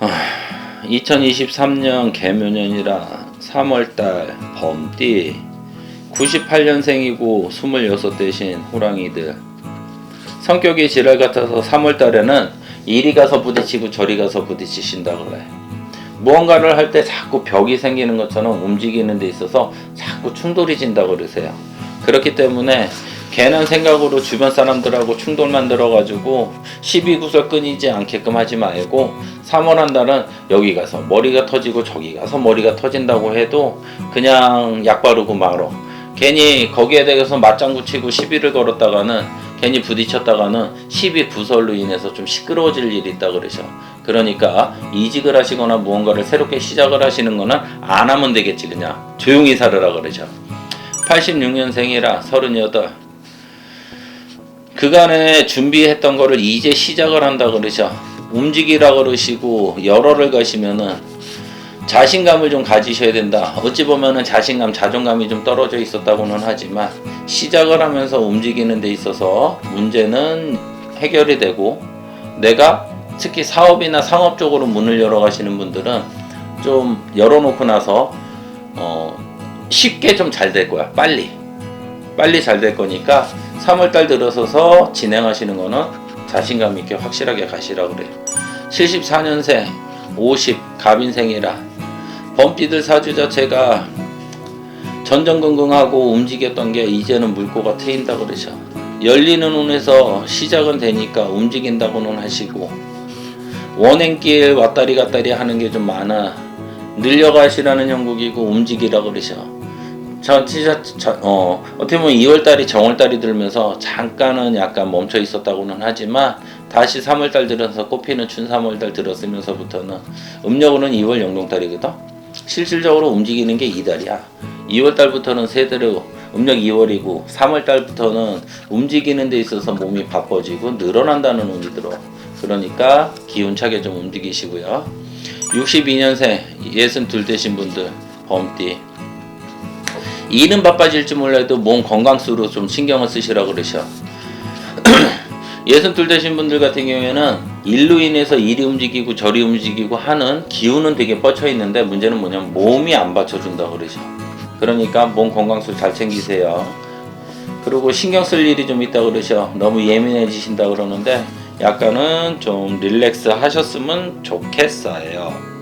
아, 2023년 개묘년이라 3월달 범띠 98년생이고 26 대신 호랑이들. 성격이 지랄 같아서 3월달에는 이리 가서 부딪히고 저리 가서 부딪히신다 그래. 무언가를 할 때 자꾸 벽이 생기는 것처럼 움직이는 데 있어서 자꾸 충돌이 진다 그러세요. 그렇기 때문에 괜한 생각으로 주변 사람들하고 충돌 만들어가지고 시비 구설 끊이지 않게끔 하지 말고 3월 한 달은 여기 가서 머리가 터지고 저기 가서 머리가 터진다고 해도 그냥 약 바르고 말어. 괜히 거기에 대해서 맞장구 치고 시비를 걸었다가는 괜히 부딪혔다가는 시비 구설로 인해서 좀 시끄러워질 일이 있다 그러셔. 그러니까 이직을 하시거나 무언가를 새롭게 시작을 하시는 거는 안 하면 되겠지 그냥 조용히 살으라 그러죠. 86년생이라 38 그간에 준비했던 거를 이제 시작을 한다 그러셔. 움직이라 그러시고 열흘을 가시면은 자신감을 좀 가지셔야 된다. 어찌 보면은 자신감, 자존감이 좀 떨어져 있었다고는 하지만 시작을 하면서 움직이는 데 있어서 문제는 해결이 되고 내가 특히 사업이나 상업 쪽으로 문을 열어 가시는 분들은 좀 열어놓고 나서 어 쉽게 좀 잘 될 거야. 빨리. 빨리 잘 될 거니까 3월달 들어서서 진행하시는 거는 자신감 있게 확실하게 가시라 그래요. 74년생 50 갑인생이라 범띠들 사주 자체가 전전긍긍하고 움직였던 게 이제는 물꼬가 트인다 그러죠. 열리는 운에서 시작은 되니까 움직인다고는 하시고 원행길 왔다리 갔다리 하는 게 좀 많아 늘려가시라는 형국이고 움직이라 그러셔. 저, 어 어떻게 보면 2월달이 정월달이 들면서 잠깐은 약간 멈춰 있었다고는 하지만 다시 3월달 들어서 꽃피는 춘 3월달 들었으면서부터는 음력으로는 2월 영동달이거든. 실질적으로 움직이는 게 이달이야. 2월달부터는 세대로 음력 2월이고 3월달부터는 움직이는 데 있어서 몸이 바빠지고 늘어난다는 운이 들어. 그러니까 기운차게 좀 움직이시고요. 62년생 62 되신 분들 범띠 일은 바빠질지 몰라도 몸 건강수로 좀 신경을 쓰시라 그러셔. 예순 둘 되신 분들 같은 경우에는 일로 인해서 일이 움직이고 저리 움직이고 하는 기운은 되게 뻗쳐 있는데 문제는 뭐냐면 몸이 안 받쳐준다 그러셔. 그러니까 몸 건강수 잘 챙기세요. 그리고 신경 쓸 일이 좀 있다 그러셔. 너무 예민해지신다 그러는데 약간은 좀 릴렉스 하셨으면 좋겠어요.